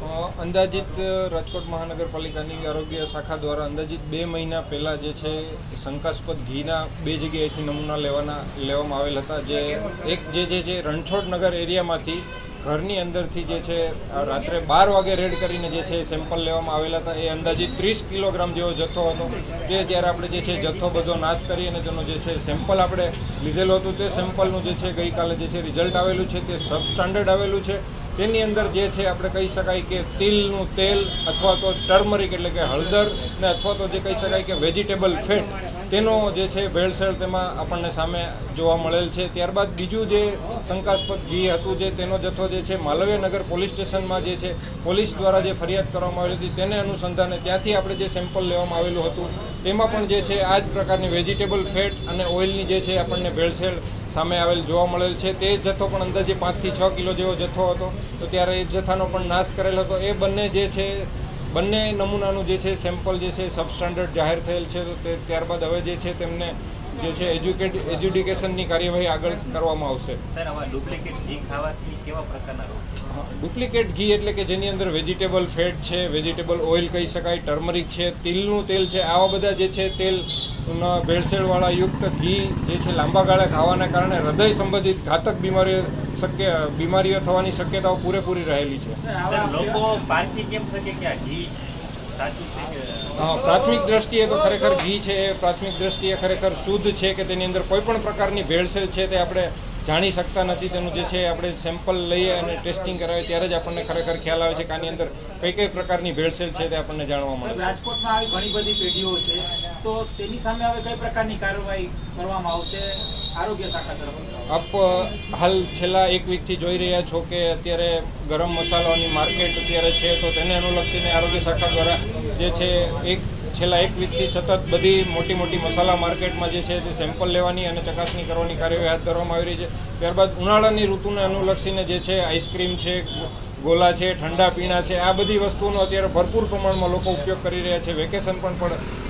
અંદાજિત રાજકોટ મહાનગરપાલિકાની આરોગ્ય શાખા દ્વારા અંદાજિત બે મહિના પહેલાં જે છે, શંકાસ્પદ ઘીના બે જગ્યાએથી નમૂના લેવાના, લેવામાં આવેલ હતા. જે એક જે જે છે રણછોડનગર એરિયામાંથી ઘરની અંદરથી જે છે રાત્રે બાર વાગે રેડ કરીને જે છે, સેમ્પલ લેવામાં આવેલા હતા. એ અંદાજિત ત્રીસ કિલોગ્રામ જેવો જથ્થો હતો. તે જ્યારે આપણે જે છે, જથ્થો બધો નાશ કરી અને તેનો જે છે, સેમ્પલ આપણે લીધેલું હતું, તે સેમ્પલનું જે છે, ગઈકાલે જે છે, રિઝલ્ટ આવેલું છે. તે સબસ્ટાન્ડર્ડ આવેલું છે. તેની અંદર જે છે આપણે કહી શકાય કે તિલનું તેલ અથવા તો ટર્મરિક એટલે કે હળદર ને અથવા તો જે કહી શકાય કે વેજીટેબલ ફેટ, તેનો જે છે ભેળસેળ તેમાં આપણને સામે જોવા મળેલ છે. ત્યારબાદ બીજું જે શંકાસ્પદ ઘી હતું જે તેનો જથ્થો જે છે માલવ્યનગર પોલીસ સ્ટેશનમાં જે છે પોલીસ દ્વારા જે ફરિયાદ કરવામાં આવેલી હતી તેને અનુસંધાને ત્યાંથી આપણે જે સેમ્પલ લેવામાં આવેલું હતું, તેમાં પણ જે છે આ જ પ્રકારની વેજીટેબલ ફેટ અને ઓઇલની જે છે આપણને ભેળસેળ સામે આવેલ જોવા મળેલ છે. તે જથ્થો પણ અંદાજે પાંચથી છ કિલો જેવો જથ્થો હતો. તો ત્યારે એ જથ્થાનો પણ નાશ કરેલ હતો. એ બંને જે છે બંને નમૂનાનું જે છે સેમ્પલ જે છે સબસ્ટાન્ડર્ડ જાહેર થયેલ છે. તો તે ત્યારબાદ હવે જે છે તેમને જે છે એજ્યુકેટ એજ્યુડિકેશનની કાર્યવાહી આગળ કરવામાં આવશે. સર આવા ડુપ્લિકેટ ઘી ખાવાથી કેવા પ્રકારના રોગ ડુપ્લિકેટ ઘી એટલે કે જેની અંદર વેજીટેબલ ફેટ છે વેજીટેબલ ઓઇલ કહી શકાય ટર્મરિક છે તિલનું તેલ છે. આવા બધા જે છે તેલ ભેળસેળવાળા યુક્ત ઘી જે છે લાંબા ગાળે ખાવાના કારણે હૃદય સંબંધિત ઘાતક બીમારીઓ શક્ય બીમારીઓ થવાની શક્યતાઓ પૂરેપૂરી રહેલી છે. લોકો પારખી કેમ શકે કે આ ઘી સાચું છે કે હા, પ્રાથમિક દ્રષ્ટિએ તો ખરેખર ઘી છે એ પ્રાથમિક દ્રષ્ટિએ ખરેખર શુદ્ધ છે કે તેની અંદર કોઈ પણ પ્રકારની ભેળસેળ છે તે આપણે જાણી શકતા નથી. તેનું જે છે આપણે સેમ્પલ લઈએ અને ટેસ્ટિંગ કરાવીએ ત્યારે જ આપણને ખરેખર ખ્યાલ આવે છે કે આની અંદર કઈ કઈ પ્રકારની ભેળસેળ છે તે આપણને જાણવા મળે છે. રાજકોટમાં આવી ઘણી બધી પેઢીઓ છે તો તેની સામે હવે કઈ પ્રકારની કાર્યવાહી કરવામાં આવશે આરોગ્ય શાખા તરફ આપ હાલ છેલ્લા એક વીકથી જોઈ રહ્યા છો કે અત્યારે ગરમ મસાલાની માર્કેટ અત્યારે છે તો તેને અનુલક્ષીને આરોગ્ય શાખા દ્વારા જે છે એક છેલ્લા એક વીકથી સતત બધી મોટી મોટી મસાલા માર્કેટમાં જે છે તે સેમ્પલ લેવાની અને ચકાસણી કરવાની કાર્યવાહી હાથ ધરવામાં આવી રહી છે. ત્યારબાદ ઉનાળાની ઋતુને અનુલક્ષીને જે છે આઈસ્ક્રીમ છે, ગોલા છે, ઠંડા પીણા છે, આ બધી વસ્તુઓનો અત્યારે ભરપૂર પ્રમાણમાં લોકો ઉપયોગ કરી રહ્યા છે. વેકેશન પણ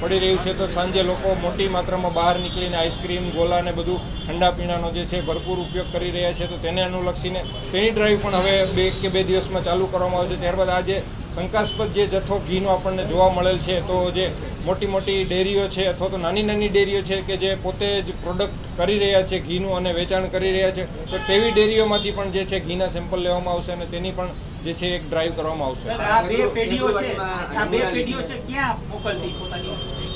પડી રહ્યું છે તો સાંજે લોકો મોટી માત્રામાં બહાર નીકળીને આઈસ્ક્રીમ, ગોલા ને બધું ઠંડા પીણાનો જે છે ભરપૂર ઉપયોગ કરી રહ્યા છે તો તેને અનુલક્ષીને તેની ડ્રાઈવ પણ હવે બે કે બે દિવસમાં ચાલુ કરવામાં આવશે. ત્યારબાદ આ જે શંકાસ્પદ જે જથ્થો ઘીનો આપણને જોવા મળેલ છે, તો જે મોટી મોટી ડેરીઓ છે અથવા તો નાની નાની ડેરીઓ છે કે જે પોતે જ પ્રોડક્ટ કરી રહ્યા છે, ઘીનું અને વેચાણ કરી રહ્યા છે, તો તેવી ડેરીઓમાંથી પણ જે છે ઘીના સેમ્પલ લેવામાં આવશે અને તેની પણ જે છે એક ડ્રાઈવ કરવામાં આવશે. આ બે પેઢીઓ છે, આ બે પેઢીઓ છે, ક્યાં મોકલતી પોતાની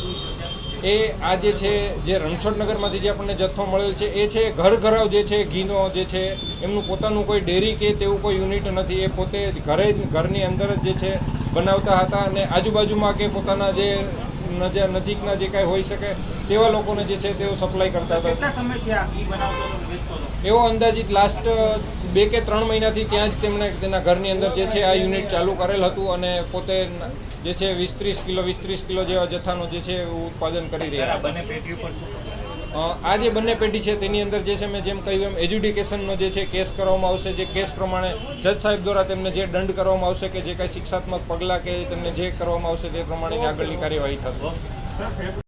એ આ જે છે, જે રણછોડનગરમાંથી જે આપણને જથ્થો મળેલ છે, એ છે ઘર ઘરાવ જે છે, ઘીનો જે છે, એમનું પોતાનું કોઈ ડેરી કે તેવું કોઈ યુનિટ નથી. એ પોતે જ ઘરે જ ઘરની અંદર જ જે છે, બનાવતા હતા અને આજુબાજુમાં કે પોતાના જે નજીકના જે કાંઈ હોઈ શકે તેવા લોકોને જે છે તેઓ સપ્લાય કરતા હતા. એવો અંદાજિત લાસ્ટ બે કે ત્રણ મહિનાથી ત્યાં જ તેમણે તેના ઘરની અંદર જે છે આ યુનિટ ચાલુ કરેલ હતું અને પોતે જે છે વીસ ત્રીસ કિલો વીસ ત્રીસ કિલો જેવા જથ્થાનું જે છે ઉત્પાદન કરી રહ્યા હતા. આ જે બંને પેઢી છે, તેની અંદર જે છે, મેં જેમ કહ્યું એમ એજ્યુડિકેશનનો જે છે, કેસ કરવામાં આવશે, જે કેસ પ્રમાણે જજ સાહેબ દ્વારા તેમને જે દંડ કરવામાં આવશે કે જે કાંઈ શિક્ષાત્મક પગલાં કે તેમને જે કરવામાં આવશે તે પ્રમાણેની આગળની કાર્યવાહી થશે.